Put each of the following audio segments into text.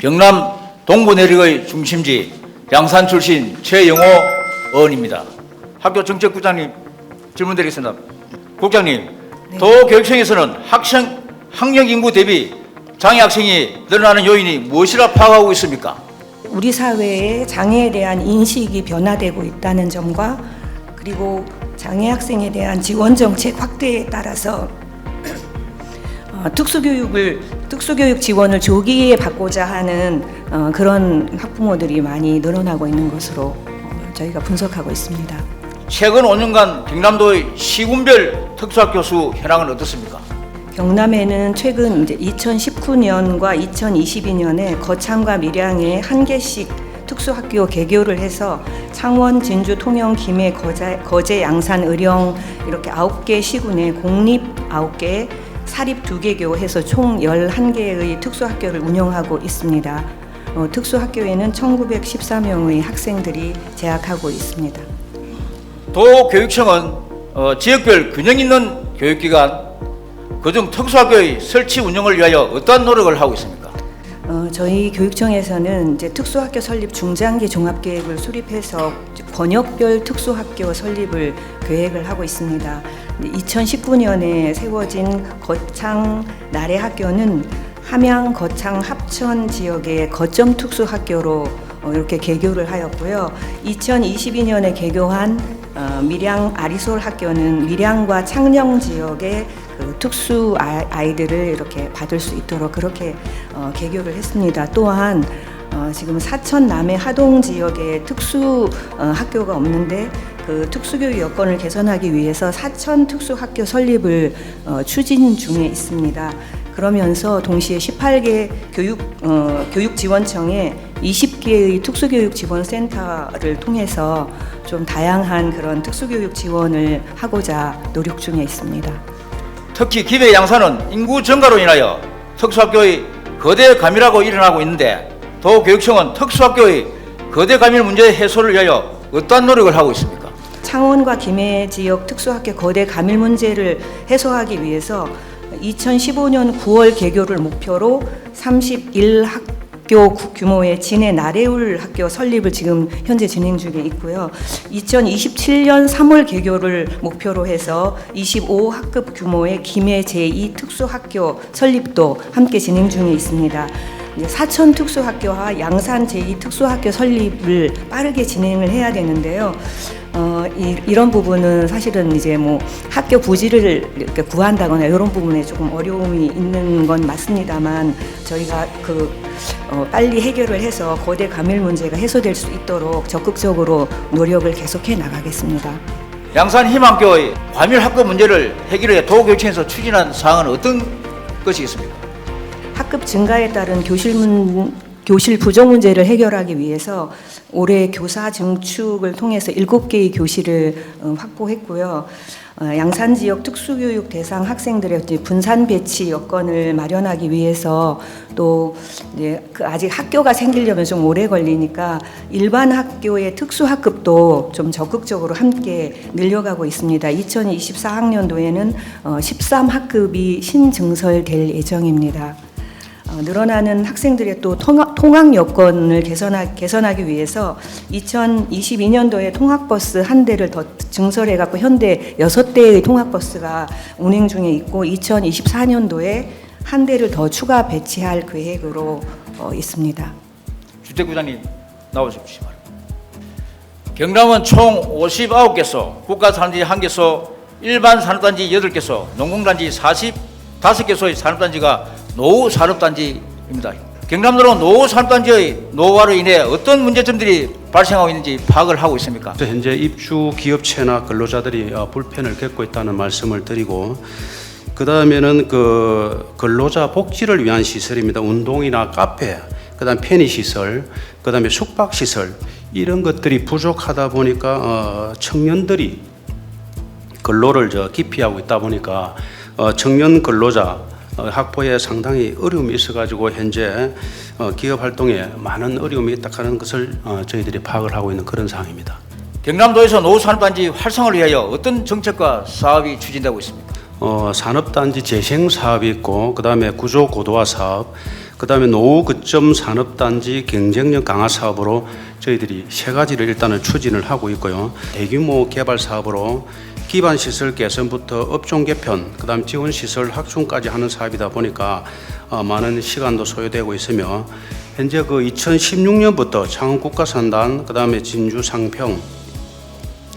경남 동부 내륙의 중심지 양산 출신 최영호 의원입니다. 학교 정책국장님 질문 드리겠습니다. 국장님, 도교육청에서는 학생 학령 인구 대비 장애 학생이 늘어나는 요인이 무엇이라 파악하고 있습니까? 우리 사회에 장애에 대한 인식이 변화되고 있다는 점과 그리고 장애 학생에 대한 지원 정책 확대에 따라서 어, 특수교육을 특수교육 지원을 조기에 받고자 하는 어, 그런 학부모들이 많이 늘어나고 있는 것으로 어, 저희가 분석하고 있습니다. 최근 5년간 경남도의 시군별 특수학교 수 현황은 어떻습니까? 경남에는 최근 이제 2019년과 2022년에 거창과 밀양에 한 개씩 특수학교 개교를 해서 창원, 진주, 통영, 김해, 거제, 거제, 양산, 의령 이렇게 아홉 개 시군에 공립 아홉 개, 사립 두 개 교 해서 총 11개의 특수학교를 운영하고 있습니다. 어, 특수학교에는 1914명의 학생들이 재학하고 있습니다. 도교육청은 어, 지역별 균형 있는 교육기관 그중 특수학교의 설치 운영을 위하여 어떠한 노력을 하고 있습니까? 어, 저희 교육청에서는 이제 특수학교 설립 중장기 종합계획을 수립해서 권역별 특수학교 설립을 계획을 하고 있습니다. 2019년에 세워진 거창 나래 학교는 함양, 거창, 합천 지역의 거점 특수학교로 어, 이렇게 개교를 하였고요. 2022년에 개교한 어, 밀양 아리솔 학교는 밀양과 창녕 지역의 그 특수 아- 아이들을 이렇게 받을 수 있도록 그렇게 어, 개교를 했습니다. 또한 어, 지금 사천 남해 하동 지역에 특수 어, 학교가 없는데 그 특수교육 여건을 개선하기 위해서 사천 특수학교 설립을 어, 추진 중에 있습니다. 그러면서 동시에 18개 교육 어, 교육지원청에 20개의 특수교육 지원센터를 통해서 좀 다양한 그런 특수교육 지원을 하고자 노력 중에 있습니다. 특히 김해 양산은 인구 증가로 인하여 특수학교의 거대 감염라고 일어나고 있는데 도교육청은 특수학교의 거대 감염 문제 해소를 위하여 어떠한 노력을 하고 있습니까? 창원과 김해 지역 특수학교 거대 감일 문제를 해소하기 위해서 2015년 9월 개교를 목표로 31학 교 규모의 진해 나래울 학교 설립을 지금 현재 진행 중에 있고요. 2027년 3월 개교를 목표로 해서 25학급 규모의 김해 제2 특수학교 설립도 함께 진행 중에 있습니다. 사천 특수학교와 양산 제2 특수학교 설립을 빠르게 진행을 해야 되는데요. 어, 이, 이런 부분은 사실은 이제 뭐 학교 부지를 이렇게 구한다거나 이런 부분에 조금 어려움이 있는 건 맞습니다만 저희가 그 어, 빨리 해결을 해서 거대 감염 문제가 해소될 수 있도록 적극적으로 노력을 계속해 나가겠습니다. 양산 희망교의 과밀 학급 문제를 해결해 도교육청에서 추진한 사항은 어떤 것이 있습니까? 학급 증가에 따른 교실 문 교실 부족 문제를 해결하기 위해서 올해 교사 증축을 통해서 일곱 개의 교실을 어, 확보했고요. 어, 양산 지역 특수교육 대상 학생들의 분산 배치 여건을 마련하기 위해서 또그 아직 학교가 생기려면 좀 오래 걸리니까 일반 학교의 특수 학급도 좀 적극적으로 함께 늘려가고 있습니다. 2024학년도에는 어, 13학급이 신증설될 예정입니다. 어, 늘어나는 학생들의 또 통학, 여건을 개선하, 개선하기 위해서 2022년도에 통학버스 한 대를 더 증설해 갖고 현대 여섯 대의 통학버스가 운행 중에 있고 2024년도에 한 대를 더 추가 배치할 계획으로 어, 있습니다. 주택부장님 나오십시오. 경남은 총 59개소, 국가산업단지 1개소, 일반 산업단지 8개소, 농공단지 45개소의 산업단지가 노후 산업단지입니다. 경남도는 노후 산업단지의 노후화로 인해 어떤 문제점들이 발생하고 있는지 파악을 하고 있습니까? 그래서 현재 입주 기업체나 근로자들이 어, 불편을 겪고 있다는 말씀을 드리고 그 다음에는 그 근로자 복지를 위한 시설입니다. 운동이나 카페, 그 다음 편의 시설, 그 다음에 숙박 시설 이런 것들이 부족하다 보니까 어, 청년들이 근로를 저 기피하고 있다 보니까 어, 청년 근로자 어, 확보에 상당히 어려움이 있어가지고 현재 어, 기업 활동에 많은 어려움이 있다 하는 것을 어, 저희들이 파악을 하고 있는 그런 상황입니다. 경남도에서 노후 산업단지 활성화를 위하여 어떤 정책과 사업이 추진되고 있습니까? 어, 산업단지 재생 사업이 있고 그 다음에 구조 고도화 사업, 그 다음에 노후 거점 산업단지 경쟁력 강화 사업으로 저희들이 세 가지를 일단은 추진을 하고 있고요. 대규모 개발 사업으로 기반 시설 개선부터 업종 개편, 그다음 지원 시설 확충까지 하는 사업이다 보니까 어, 많은 시간도 소요되고 있으며 현재 그 2016년부터 창원 국가산단, 그다음에 진주 상평,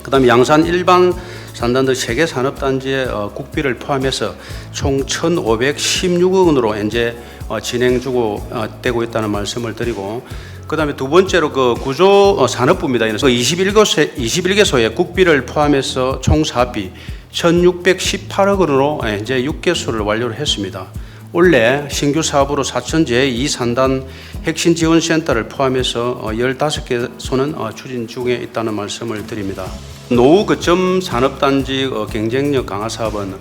그다음에 양산 일반 산단 등 세개 산업단지의 어, 국비를 포함해서 총 1,516억 원으로 현재 어, 진행 주고 어, 되고 있다는 말씀을 드리고 그다음에 두 번째로 그 구조 어, 산업부입니다. 그래서 21개소의 21개소의 국비를 포함해서 총 사업비 1,618억 원으로 현재 6개소를 완료를 했습니다. 올해 신규 사업으로 사천제 이 산단 핵심 지원 센터를 포함해서 어, 15개 소는 어, 추진 중에 있다는 말씀을 드립니다. 노후 거점 산업단지 어, 경쟁력 강화 사업은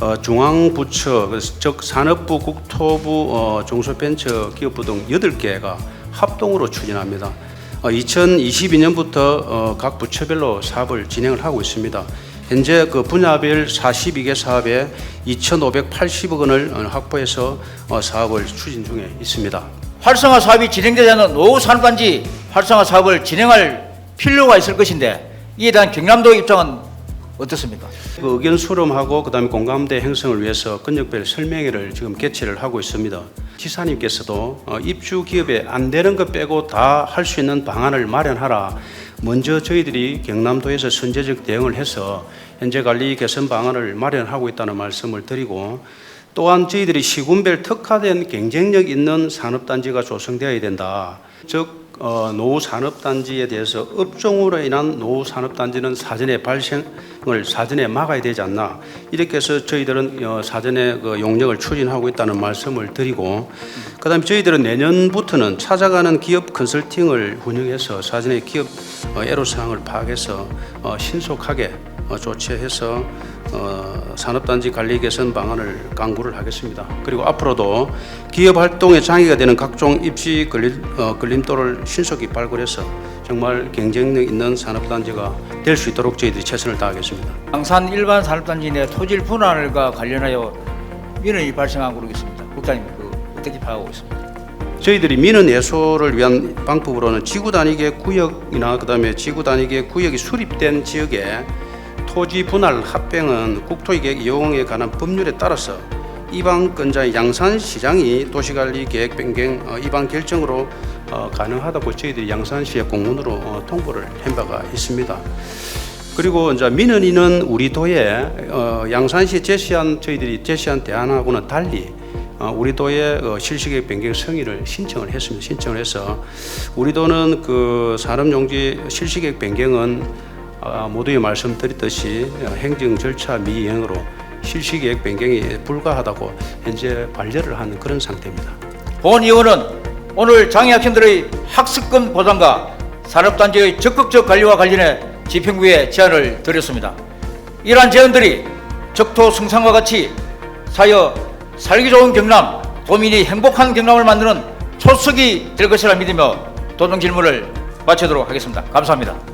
어, 중앙부처 그래서 즉 산업부, 국토부, 어, 중소벤처기업부 등 8개가 합동으로 추진합니다. 어, 2022년부터 어, 각 부처별로 사업을 진행을 하고 있습니다. 현재 그 분야별 42개 사업에 2,580억 원을 어, 확보해서 어, 사업을 추진 중에 있습니다. 활성화 사업이 진행되지 않는 노후 산업단지 활성화 사업을 진행할 필요가 있을 것인데 이에 대한 경남도 입장은 어떻습니까? 그 의견 수렴하고 그다음에 공감대 형성을 위해서 근역별 설명회를 지금 개최를 하고 있습니다. 지사님께서도 어, 입주 기업에 안 되는 것 빼고 다 할 수 있는 방안을 마련하라. 먼저 저희들이 경남도에서 선제적 대응을 해서 현재 관리 개선 방안을 마련하고 있다는 말씀을 드리고 또한 저희들이 시군별 특화된 경쟁력 있는 산업단지가 조성되어야 된다. 즉 어, 노후 산업단지에 대해서 업종으로 인한 노후 산업단지는 사전에 발생을 사전에 막아야 되지 않나 이렇게 해서 저희들은 어, 사전에 그 용역을 추진하고 있다는 말씀을 드리고 그다음에 저희들은 내년부터는 찾아가는 기업 컨설팅을 운영해서 사전에 기업 어, 애로사항을 파악해서 어, 신속하게 어, 조치해서 어, 산업단지 관리 개선 방안을 강구를 하겠습니다. 그리고 앞으로도 기업 활동에 장애가 되는 각종 입시 걸림, 어, 걸림돌을 신속히 발굴해서 정말 경쟁력 있는 산업단지가 될 수 있도록 저희들이 최선을 다하겠습니다. 양산 일반 산업단지 내 토질 분할과 관련하여 민원이 발생하고 그러겠습니다. 국장님 그 어떻게 파악하고 있습니다. 저희들이 민원 해소를 위한 방법으로는 지구 단위계 구역이나 그다음에 지구 단위계 구역이 수립된 지역에 토지 분할 합병은 국토이계 이용에 관한 법률에 따라서 이방권자의 양산시장이 도시관리 계획 변경 어, 이방 결정으로 어, 가능하다고 저희들이 양산시에 공문으로 어, 통보를 한 바가 있습니다. 그리고 이제 민원인은 우리 도에 어, 양산시에 제시한 저희들이 제시한 대안하고는 달리 어, 우리 도에 어, 실시계획 변경 승인을 신청을 했습니다. 신청을 해서 우리 도는 그 산업용지 실시계획 변경은 아, 모두에 말씀드렸듯이 어, 행정 절차 미이행으로 실시계획 변경이 불가하다고 현재 반려를 하는 그런 상태입니다. 본 의원은 오늘 장애 학생들의 학습권 보장과 산업단지의 적극적 관리와 관련해 집행부에 제안을 드렸습니다. 이러한 제안들이 적토 승상과 같이 사여 살기 좋은 경남, 도민이 행복한 경남을 만드는 초석이 될 것이라 믿으며 도동 질문을 마치도록 하겠습니다. 감사합니다.